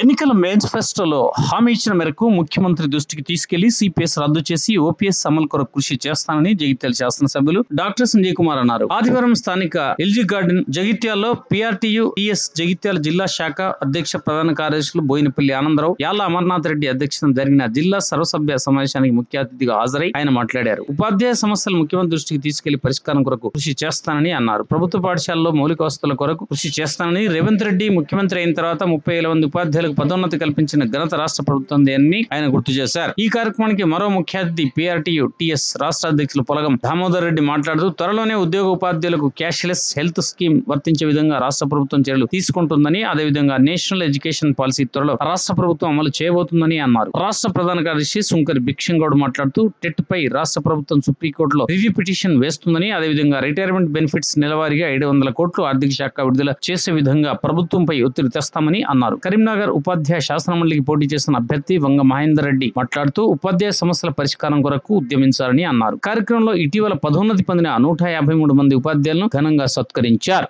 ఎన్నికల మేనిఫెస్టోలో హామీ ఇచ్చిన మేరకు ముఖ్యమంత్రి దృష్టికి తీసుకెళ్ళి సిపిఎస్ రద్దు చేసి ఓపీఎస్ అమలు కొరకు కృషి చేస్తానని జగిత్యాల శాసనసభ్యులు డాక్టర్ సంజయ్ కుమార్ అన్నారు. ఆదివారం స్థానిక ఎల్జీ గార్డెన్ జగిత్యాల్లో పిఆర్టీయు టిఎస్ జగిత్యాల జిల్లా శాఖ అధ్యక్ష ప్రధాన కార్యదర్శులు బోయినపల్లి ఆనందరావు యాల అమర్నాథ్ రెడ్డి అధ్యక్షతన జరిగిన జిల్లా సర్వసభ్య సమావేశానికి ముఖ్య అతిథిగా హాజరై ఆయన మాట్లాడారు. ఉపాధ్యాయ సమస్యలు ముఖ్యమంత్రి దృష్టికి తీసుకెళ్ళి పరిష్కారం కొరకు కృషి చేస్తానని అన్నారు. ప్రభుత్వ పాఠశాలలో మౌలిక వసతుల కొరకు కృషి చేస్తానని రేవంత్ రెడ్డి ముఖ్యమంత్రి అయిన తర్వాత ముప్పై వేల మంది ఉపాధ్యాయులకు పదోన్నతి కల్పించిన ఘనత రాష్ట్ర ప్రభుత్వం అని ఆయన గుర్తు చేశారు. ఈ కార్యక్రమానికి మరో ముఖ్య అతిథి పిఆర్టీయు టిఎస్ రాష్ట్ర అధ్యక్షులు పొలగం దామోదర్ రెడ్డి మాట్లాడుతూ త్వరలోనే ఉద్యోగ ఉపాధ్యాయులకు క్యాష్లెస్ హెల్త్ స్కీమ్ వర్తించే విధంగా రాష్ట్ర ప్రభుత్వం చర్యలు తీసుకుంటుందని అదేవిధంగా నేషనల్ ఎడ్యుకేషన్ పాలసీ త్వరలో రాష్ట్ర ప్రభుత్వం అమలు చేయబోతుందని అన్నారు. రాష్ట్ర ప్రధాన కార్యదర్శి సుంకరి భిక్షంగౌడ్ మాట్లాడుతూ టెట్ పై రాష్ట్ర ప్రభుత్వం సుప్రీంకోర్టులో రివ్యూ పిటిషన్ వేస్తుందని అదేవిధంగా రిటైర్మెంట్ బెనిఫిట్స్ నెలవారీగా ఏడు వందల కోట్లు ఆర్థిక శాఖ విడుదల చేసే విధంగా ప్రభుత్వంపై ఒత్తిడి తెస్తామని అన్నారు. కరీంనగర్ ఉపాధ్యాయ శాసనమండలికి పోటీ చేసిన అభ్యర్థి వంగ మహేందర్ రెడ్డి మాట్లాడుతూ ఉపాధ్యాయ సమస్యల పరిష్కారం కొరకు ఉద్యమించాలని అన్నారు. కార్యక్రమంలో ఇటీవల పదోన్నతి పొందిన నూట యాభై మూడు మంది ఉపాధ్యాయులను ఘనంగా సత్కరించారు.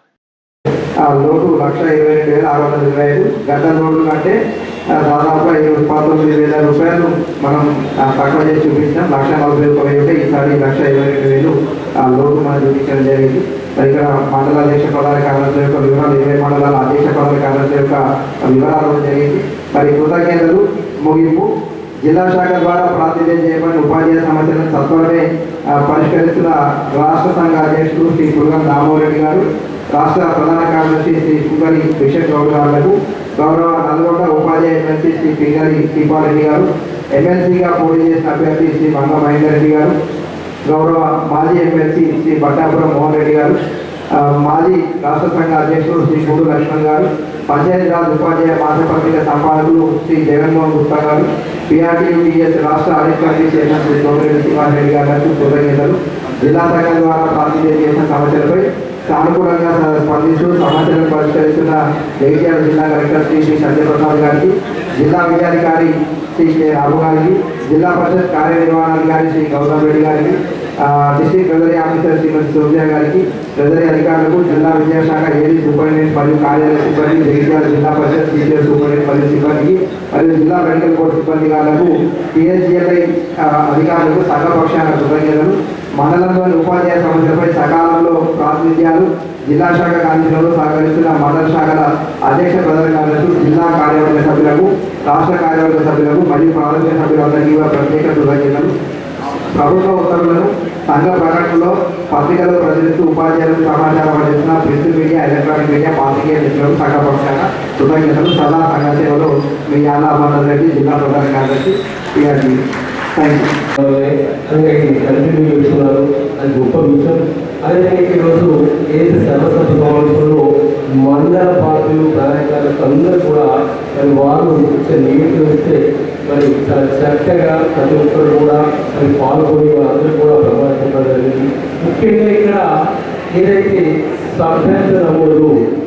ఆ లక్ష ఇరవై రెండు వేల ఆరు వందల ఇరవై ఐదు. గత లోటు కంటే దాదాపు ఇరవై పంతొమ్మిది వేల రూపాయలు మనం తక్కువ చేసి చూపించాం. లక్ష నలభై ఒక వెయ్యి ఈసారి లక్ష ఇరవై రెండు వేలు ఆ లోటు మనం చూపించడం జరిగింది. మరి ఇక్కడ మండల అధ్యక్ష ప్రధాన కార్యాలయం యొక్క వివరాలు ఇరవై మండలాల అధ్యక్ష ప్రధాన కార్యాలయం యొక్క వివరాలు జరిగింది. మరి కృతజ్ఞతలు ముగింపు. జిల్లా శాఖ ద్వారా ప్రాతినిధ్యం చేయబడిన ఉపాధ్యాయ సమస్యలను సత్వరమే పరిష్కరిస్తున్న రాష్ట్ర సంఘ అధ్యక్షుడు శ్రీ పుల్గం దామోరెడ్డి గారు రాష్ట్ర ప్రధాన కార్యదర్శి శ్రీ సుగరి బిషప్ గౌడ్ గారులకు గౌరవ నల్గొండ ఉపాధ్యాయ ఎమ్మెల్సీ శ్రీ పింగరి దీపారెడ్డి గారు ఎమ్మెల్సీగా పోటీ చేసిన అభ్యర్థి శ్రీ మంగ మహేందర్ రెడ్డి గారు గౌరవ మాజీ ఎమ్మెల్సీ శ్రీ బట్టాపురం మోహన్ రెడ్డి గారు మాజీ రాష్ట్ర సంఘ అధ్యక్షుడు శ్రీ గుడు లక్ష్మణ్ గారు పంచాయతీరాజ్ ఉపాధ్యాయ మాసపత్రిక సంపాదకులు శ్రీ జగన్మోహన్ గుప్తా గారు పిఆర్టీయుడిఎస్ రాష్ట్ర అధికారి చేసిన శ్రీ సోమిరెడ్డి సింహారెడ్డి గారు కృతజ్ఞతలు జిల్లా సంఘం ద్వారా ప్రాతినిధ్యం చేసిన సమస్యలపై సానుకూలంగా స్పందిస్తూ సమస్యలను పరిష్కరిస్తున్న జగిత్యాల జిల్లా కలెక్టర్ శ్రీ శ్రీ సత్యప్రసాద్ గారికి జిల్లా విద్యాధికారి శ్రీ శ్రీ రాఘు గారికి జిల్లా పరిషత్ కార్యనిర్వహణాధికారి శ్రీ గౌతమ్ రెడ్డి గారికి ఆ, district treasury officer Shrimati Sophia గారికి ట్రెజరీ అధికారులకు జిల్లా విద్యాశాఖ ఏడీ సూపరింటెండెంట్ మరియు కార్యాలయ సిబ్బంది జగిత్యాల జిల్లా పరిషత్ సీనియర్ సూపరింటెండెంట్ మరియు సిబ్బందికి మరియు జిల్లా మెడికల్ బోర్డు సిబ్బంది గారులకు పిహెచ్జిఎల్ఐ అధికారులకు సర్వపక్షాన కృతజ్ఞతలు మండలంలోని ఉపాధ్యాయ సమస్యలపై సకాలంలో ప్రాతినిధ్యాలు జిల్లా శాఖ కార్యక్రమంలో సహకరిస్తున్న మండల శాఖల అధ్యక్ష ప్రధాన కార్యదర్శులు జిల్లా కార్యవర్గ సభ్యులకు రాష్ట్ర కార్యవర్గ సభ్యులకు మరియు ప్రాథమిక సభ్యులందరికీ ప్రత్యేక కృతజ్ఞతలు ప్రభుత్వ ఉత్తర్వులను సంఘ ప్రకటనలో పత్రికలు ప్రచురిస్తూ ఉపాధ్యాయులకు సమాచారం అందిస్తున్న ప్రింట్ మీడియా ఎలక్ట్రానిక్ మీడియా పాత్రికేయ మిత్రులకు సంఘ పక్షాన కృతజ్ఞతలు. సదా సంఘ సేవలో మీ యాలా రెడ్డి జిల్లా ప్రధాన కార్యదర్శి పిఆర్టీ అందరికీ కంటిన్యూ చేస్తున్నారు అది గొప్ప విషయం అదేవిధంగా ఈరోజు ఏదైతే సర్వసభ సమావేశంలో మండల పార్టీలు కార్యకర్తలు అందరూ కూడా మరి వారు ఇచ్చే నివేదిక మరి చాలా చక్కగా ప్రతి ఒక్కరు కూడా మరి పాల్గొని వాళ్ళందరూ కూడా ప్రభావితం జరిగింది ముఖ్యంగా ఇక్కడ ఏదైతే సభ్యత్వ నమోదు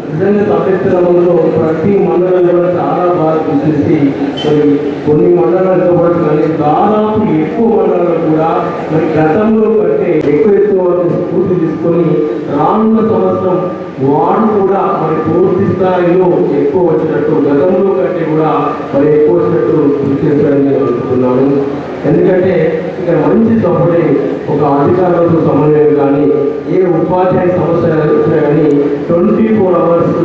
నిజంగా సభ్యత్వ ప్రతి మండలం కూడా చాలా బాగా గుర్తించి మరి కొన్ని మండలాలతో పాటు కానీ దాదాపు ఎక్కువ మండలాలు కూడా మరి గతంలో కంటే ఎక్కువ ఎక్కువ స్ఫూర్తి తీసుకొని రానున్న సంవత్సరం వాడు కూడా మరి పూర్తి స్థాయిలో ఎక్కువ వచ్చినట్టు గతంలో కంటే కూడా మరి ఎక్కువ వచ్చినట్టు కృషి చేస్తారని నేను అనుకుంటున్నాను. ఎందుకంటే ఇక్కడ మంచి సపోర్టే ఒక అధికారులతో సమన్వయం కానీ ఏ ఉపాధ్యాయ సమస్య వచ్చినా కానీ ట్వంటీ ఫోర్ అవర్స్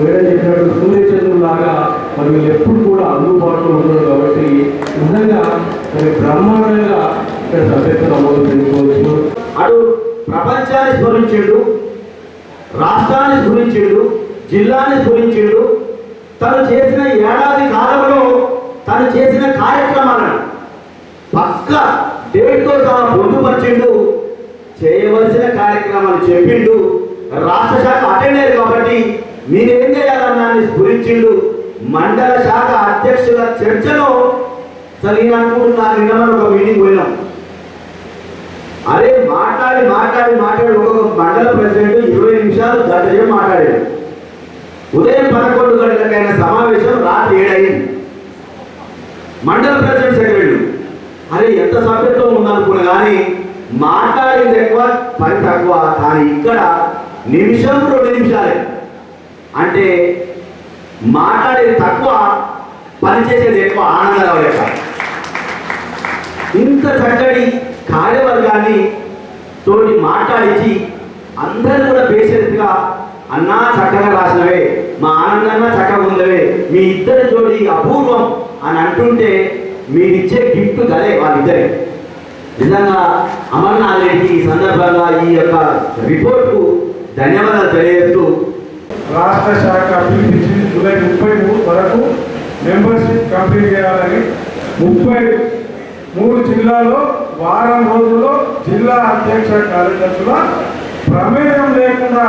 మేడం చెప్పినట్టు సూర్యచంద్రుడు లాగా మరి ఎప్పుడు కూడా అందుబాటులో ఉన్నారు కాబట్టి నిజంగా మరి బ్రహ్మాండంగా ఇక్కడ సభ్యత్వ నమోదు చేసుకోవచ్చు అటు ప్రపంచాన్ని స్మరించాడు. రాష్ట్రాన్ని స్ఫురించాడు జిల్లాని స్ఫురించాడు తను చేసిన ఏడాది కాలంలో తను చేసిన కార్యక్రమాలను పక్క డేట్తో తాను పొందుపరిచిండు చేయవలసిన కార్యక్రమాలు చెప్పిండు రాష్ట్ర శాఖ అటెండ్ అయ్యారు కాబట్టి మీరేం చేయాలన్నాన్ని స్ఫురించిండు మండల శాఖ అధ్యక్షుల చర్చలో సరే నేను నిన్న ఒక మీటింగ్ పోయినాం. అరే మాట్లాడి మాట్లాడి మాట్లాడి ఒక్కొక్క మండల ప్రెసిడెంట్ ఇరవై నిమిషాలు గంట సేపు మాట్లాడాడు. ఉదయం పదకొండు గంటలకైన సమావేశం రాత్రి ఏడైంది. మండల ప్రెసిడెంట్ సెక్రటరీ అరే ఎంత సభ్యత్వం ఉందనుకున్నా కానీ మాట్లాడింది ఎక్కువ పని తక్కువ. కానీ ఇక్కడ నిమిషం రెండు నిమిషాలే. అంటే మాట్లాడేది తక్కువ పనిచేసేది ఎక్కువ ఆనందరావు లెక్క ఇంత చక్కటి కార్యవర్గాన్ని తోటి మాట్లాడించి అందరూ కూడా బేసెత్తుగా అన్నా చక్కగా రాసినవే మా ఆనందంగా చక్కగా ఉందవే మీ ఇద్దరి జోడి అపూర్వం అని అంటుంటే మీరిచ్చే గిఫ్ట్ గలే వాళ్ళిద్దరి. నిజంగా అమర్నాథ్ రెడ్డి ఈ సందర్భంగా ఈ యొక్క రిపోర్ట్కు ధన్యవాదాలు తెలియజేస్తూ రాష్ట్ర శాఖ పిలిపించి జూలై ముప్పై మూడు వరకు మెంబర్షిప్ కంప్లీట్ చేయాలని ముప్పై మూడు జిల్లాలో వారం రోజుల్లో జిల్లా అధ్యక్ష కార్యదర్శుల ప్రమేయం లేకుండా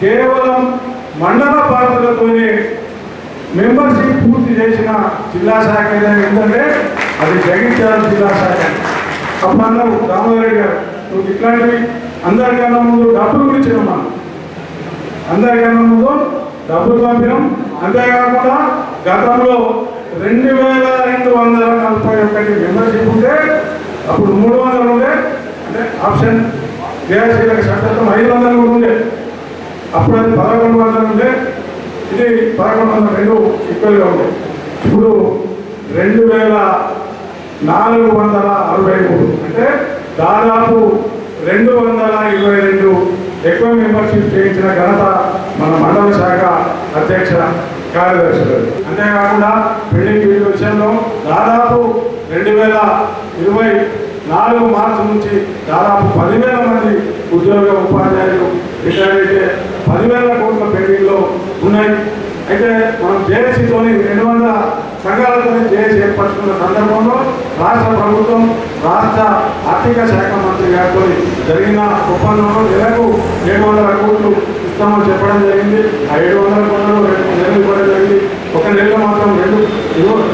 కేవలం మండల పార్టీలతోనే మెంబర్షిప్ పూర్తి చేసిన జిల్లా శాఖ ఏంటంటే అది జగిత్యాల జిల్లా శాఖ. అప్పుడు అన్నారు గారు నువ్వు ఇట్లాంటివి అందరికన్నా ముందు డబ్బులు గురించి అమ్మా అంతేకాకుండా ముందు డబ్బులు పంపినాం. అంతేకాకుండా గతంలో రెండు వేల రెండు వందల నలభై ఒకటి మెంబర్షిప్ ఉంటే అప్పుడు మూడు వందలు ఉండే అంటే ఆప్షన్ క్రియాశీలక శాతం ఐదు వందలు కూడా ఉండే. అప్పుడు అది పదకొండు వందలు ఉండే. ఇది పదకొండు వందల రెండు ఈక్వల్గా ఉండే. ఇప్పుడు రెండు వేల నాలుగు వందల అరవై మూడు. అంటే దాదాపు రెండు వందల ఇరవై రెండు ఎక్కువ మెంబర్షిప్ చేయించిన ఘనత మన మండల శాఖ అధ్యక్ష కార్యదర్శి అంతేకాకుండా పెళ్ళి విషయంలో దాదాపు రెండు వేల ఇరవై నాలుగు మార్చి నుంచి దాదాపు పదివేల మంది ఉద్యోగ ఉపాధ్యాయులు రిటైర్ అయితే పదివేల కోట్ల పెండింగ్లో ఉన్నాయి. అయితే మనం జేఏసీతోని రెండు వందల సంఘాలతో చేసి ఏర్పరచుకున్న సందర్భంలో రాష్ట్ర ప్రభుత్వం రాష్ట్ర ఆర్థిక శాఖ మంత్రి గారితో జరిగిన ఒప్పందంలో నెలకు ఏడు వందల కోట్లు ఇస్తామని చెప్పడం జరిగింది. ఆ ఏడు వందల కోట్లు రెండు నెలలు ఇవ్వడం జరిగింది. ఒక నెలలో మాత్రం రెండు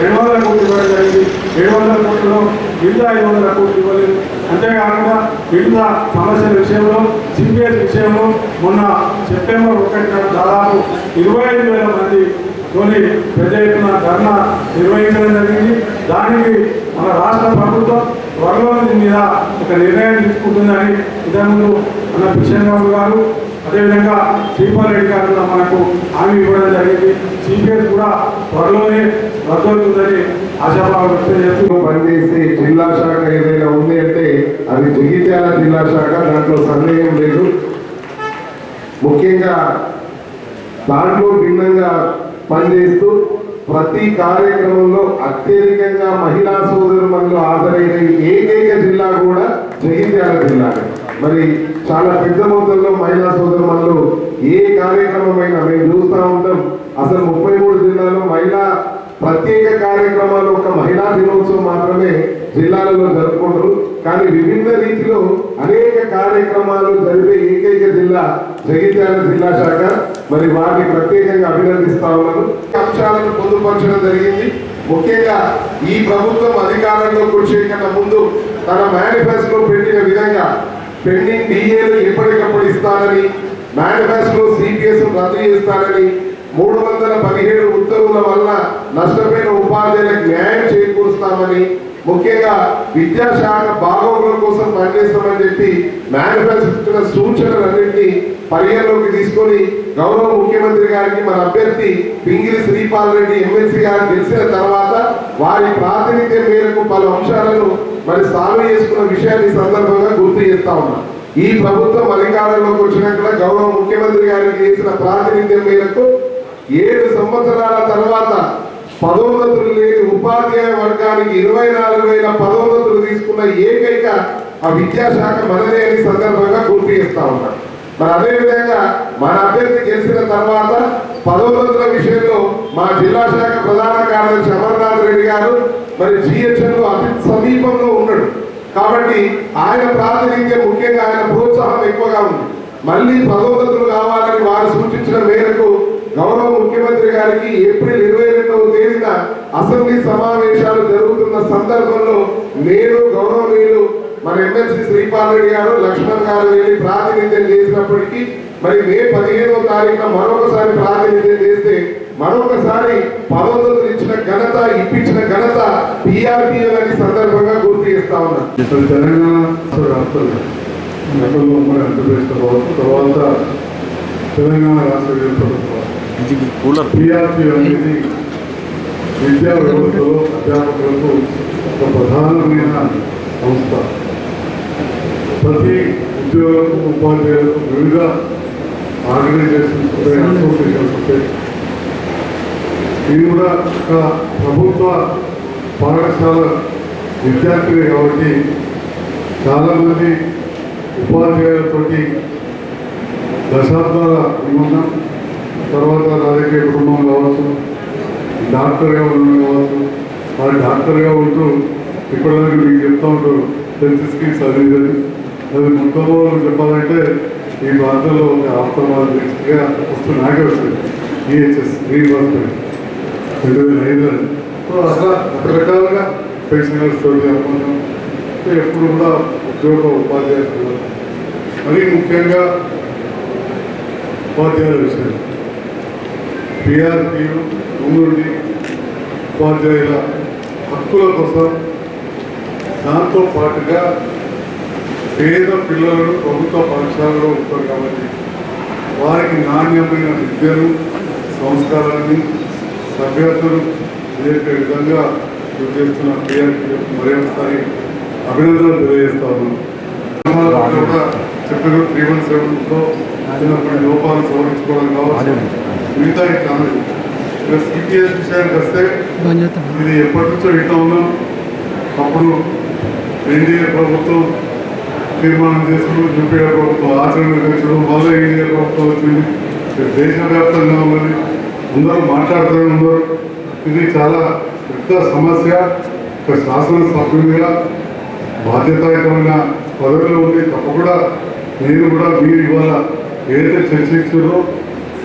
రెండు వందల కోట్లు ఇవ్వడం జరిగింది. ఏడు వందల కోట్లలో మిగతా ఐదు వందల కోట్లు ఇవ్వలేదు. అంతేకాకుండా వివిధ సమస్యల విషయంలో సిపిఎస్ విషయంలో మొన్న సెప్టెంబర్ ఒకటి దాదాపు ఇరవై ఐదు వేల మంది తోని పెద్ద ఎత్తున ధర్నా నిర్వహించడం జరిగింది. దానికి మన రాష్ట్ర ప్రభుత్వం త్వరలో మీద ఒక నిర్ణయం తీసుకుంటుందని ఇంతకుముందు మన కిషన్ గారు అదేవిధంగా శ్రీపాల్ రెడ్డి గారు కూడా మనకు హామీ ఇవ్వడం జరిగింది. సిపిఎస్ కూడా త్వరలోనే రద్దవుతుందని ఆశాభావం వ్యక్తం చేస్తూ పనిచేసి జిల్లా శాఖ ఏదైనా ఉంది అంటే అది జగిత్యాల జిల్లా శాఖ దాంట్లో సందేహం లేదు. ముఖ్యంగా దాంట్లో భిన్నంగా పనిచేస్తూ ప్రతి కార్యక్రమంలో అత్యధికంగా మహిళా సోదరులు హాజరైన ఏకైక జిల్లా కూడా జగిత్యాల జిల్లా మరి చాలా పెద్ద మొత్తంలో మహిళా సోదరులు ఏ కార్యక్రమమైనా మేము చూస్తూ ఉంటాం. అసలు ముప్పై మూడు జిల్లాలో మహిళా ప్రత్యేక కార్యక్రమాలు ఒక మహిళా దినోత్సవం మాత్రమే జిల్లాలలో జరుపుకుంటారు. కానీ విభిన్న రీతిలో అనేక కార్యక్రమాలు జరిపే ఏకైక జిల్లా జగిత్యాల జిల్లా శాఖ. మరి వారిని ప్రత్యేకంగా అభినందిస్తా ఉన్నాను. అంశాలను పొందుపరచడం జరిగింది. ముఖ్యంగా ఈ ప్రభుత్వం అధికారంలో కృషి కన్నా ముందు తన మేనిఫెస్టో పెట్టిన విధంగా పెండింగ్ డిఏలు ఎప్పటికప్పుడు ఇస్తానని మేనిఫెస్టో సిపిఎస్ రద్దు చేస్తానని మూడు వందల పదిహేడు ఉత్తర్వుల వల్ల నష్టపోయిన ఉపాధ్యాయులకు న్యాయం చేకూరుస్తామని ముఖ్యంగా విద్యాశాఖ బాగోగుల కోసం పనిచేస్తామని చెప్పి మేనిఫెస్టో సూచనలన్నింటినీ పరిగణలోకి తీసుకొని గౌరవ ముఖ్యమంత్రి గారికి మన అభ్యర్థి పింగిలి శ్రీపాల్ రెడ్డి ఎమ్మెల్సీ గారు గెలిచిన తర్వాత వారి ప్రాతినిధ్యం మేరకు పలు అంశాలను మరి సాల్వ్ చేసుకున్న విషయాన్ని సందర్భంగా గుర్తు చేస్తా ఉన్నా. ఈ ప్రభుత్వం అధికారంలోకి వచ్చినాక గౌరవ ముఖ్యమంత్రి గారికి చేసిన ప్రాతినిధ్యం మేరకు ఏడు సంవత్సరాల తర్వాత పదోన్నతులు లేని ఉపాధ్యాయ వర్గానికి ఇరవై నాలుగు వేల పదోన్నతులు తీసుకున్న ఏకైక ఆ విద్యాశాఖ మనదే అని సందర్భంగా గుర్తు చేస్తా మరి అదేవిధంగా మన అభ్యర్థి గెలిచిన తర్వాత పదోన్నతుల విషయంలో మా జిల్లా శాఖ ప్రధాన కార్యదర్శి అమర్నాథ్ రెడ్డి గారు మరి జిహెచ్ఎంలో అతి సమీపంలో ఉన్నాడు. కాబట్టి ఆయన ప్రాతినిధ్యం ముఖ్యంగా ఆయన ప్రోత్సాహం ఎక్కువగా ఉంది. మళ్ళీ పదోన్నతులు కావాలని వారు సూచించిన మేరకు గౌరవ ముఖ్యమంత్రి గారికి ఏప్రిల్ ఇరవై అసెంబ్లీ సమావేశాలు జరుగుతున్న సందర్భంలో నేను గౌరవనీయులు మన ఎమ్మెల్సీ శ్రీపాల్ రెడ్డి గారు లక్ష్మణ్ గారు వెళ్ళి ప్రాతినిధ్యం చేసినప్పటికీ మరి మే పదిహేనవ తారీఖున మరొకసారి ప్రాతినిధ్యం చేస్తే మరొకసారి పదోన్నతులు ఇచ్చిన ఘనత ఇప్పించిన ఘనత పిఆర్పీఎల్ అని సందర్భంగా గుర్తు చేస్తా ఉన్నా. తెలంగాణ ఉమ్మడి ఆంధ్రప్రదేశ్ తర్వాత తెలంగాణ రాష్ట్ర కూలర్. పిఆర్పి అనేది విద్యా వ్యవస్థలో అధ్యాపకులకు ఒక ప్రధానమైన సంస్థ. ప్రతి ఉద్యోగులకు ఉపాధ్యాయులకు వివిధ ఆర్గనైజేషన్స్ ఉంటాయి అసోసియేషన్స్ ఉంటాయి. ఇది కూడా ఒక ప్రభుత్వ పాఠశాల విద్యార్థులే కాబట్టి చాలామంది ఉపాధ్యాయులతోటి దశాబ్దాల అనుబంధం తర్వాత రాజకీయ కుటుంబం కావచ్చు డాక్టర్గా ఉండవచ్చు వాళ్ళు ఆ డాక్టర్గా ఉంటూ ఇప్పటివరకు మీకు చెప్తా ఉంటారు హెల్త్ స్కీమ్స్ అది ఇది అది మొత్తంలో చెప్పాలంటే ఈ ప్రాంతంలో ఒక ఆఫ్టర్మాలజిస్ట్గా వస్తూ నాకే వచ్చింది ఈహెచ్ఎస్ రీఇన్వర్స్మెంట్ రెండు వేల ఐదులో. సో అట్లా రకరకాలుగా పెన్షనర్స్ తోటి అనుకున్నాం ఎప్పుడు కూడా ఉద్యోగ ఉపాధ్యాయులు. మరీ ముఖ్యంగా ఉపాధ్యాయుల విషయం. పిఆర్పి ముందుండి ఉపాధ్యాయుల హక్కుల కోసం దాంతో పాటుగా పేద పిల్లలను ప్రభుత్వ పాఠశాలలో ఉంటారు కాబట్టి వారికి నాణ్యమైన విద్యను సంస్కారాన్ని సభ్యతను నేర్పే విధంగా చేస్తున్న పిఆర్పి మరి ఒకసారి అభినందనలు తెలియజేస్తా ఉన్నాను. కూడా చెప్పిన త్రీ వన్ సెవెన్తో చిన్నప్పటి లోపాలు సవరించుకోవడం కావచ్చు. మిగతా ప్లస్ సిపిఎస్ విషయానికి వస్తే ఇది ఎప్పటి నుంచో వింటా ఉన్నాం అప్పుడు ఎన్డీఏ ప్రభుత్వం తీర్మానం చేసుకుని యూపీఏ ప్రభుత్వం ఆచరణ తెచ్చడం వల్ల ఎన్డీఏ ప్రభుత్వం వచ్చింది. దేశవ్యాప్తంగా ఉన్నది. అందరూ మాట్లాడుతూనే ఉన్నారు. ఇది చాలా పెద్ద సమస్య. ఒక శాసనసభ్యునిగా బాధ్యతాయుతమైన పదవిలో ఉంది తప్పకుండా నేను కూడా మీరు ఇవాళ ఏదైతే చర్చించారో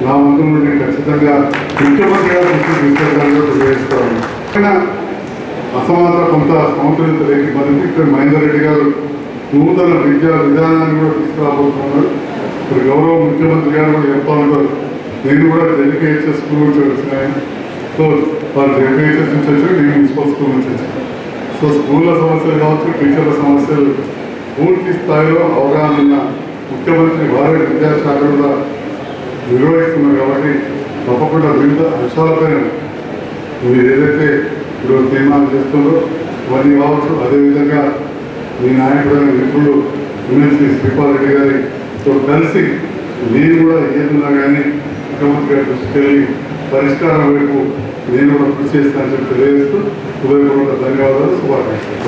నా ముందు నుండి ఖచ్చితంగా ముఖ్యమంత్రిగా గారు దృష్టికి తీసుకెళ్ళాలని తెలియజేస్తాను అసమానత కొంత సమతుల్యత లేని ఇబ్బంది ఇక్కడ మహేందర్ రెడ్డి గారు నూతన విద్యా విధానాన్ని కూడా తీసుకురాబోతున్నారు. ఇప్పుడు గౌరవ ముఖ్యమంత్రి గారు కూడా చెప్తా ఉంటారు నేను కూడా జెడ్పీహెచ్ఎస్ స్కూల్ నుంచి వచ్చినాయని సో వాళ్ళు జెడ్పీహెచ్ఎస్ నుంచి వచ్చి నేను మున్సిపల్ స్కూల్ నుంచి వచ్చాను. సో స్కూళ్ళ సమస్యలు కావచ్చు టీచర్ల సమస్యలు పూర్తి స్థాయిలో అవగాహన ముఖ్యమంత్రి వారి విద్యాశాఖ కూడా నిర్వహిస్తున్నారు కాబట్టి తప్పకుండా వివిధ అంశాలపైన మీరు ఏదైతే ఇప్పుడు తీర్మానం చేస్తుందో అవన్నీ కావచ్చు. అదేవిధంగా మీ నాయకుడైన మిత్రులు ఎమ్మెల్సీ శ్రీపాల్ రెడ్డి గారితో కలిసి నేను కూడా ఏదున్నా కానీ ముఖ్యమంత్రి గారి దృష్టికి వెళ్ళి పరిష్కారం వైపు నేను కూడా కృషి చేస్తానని చెప్పి తెలియజేస్తూ హృదయపూర్వక ధన్యవాదాలు. శుభాకాంక్షలు.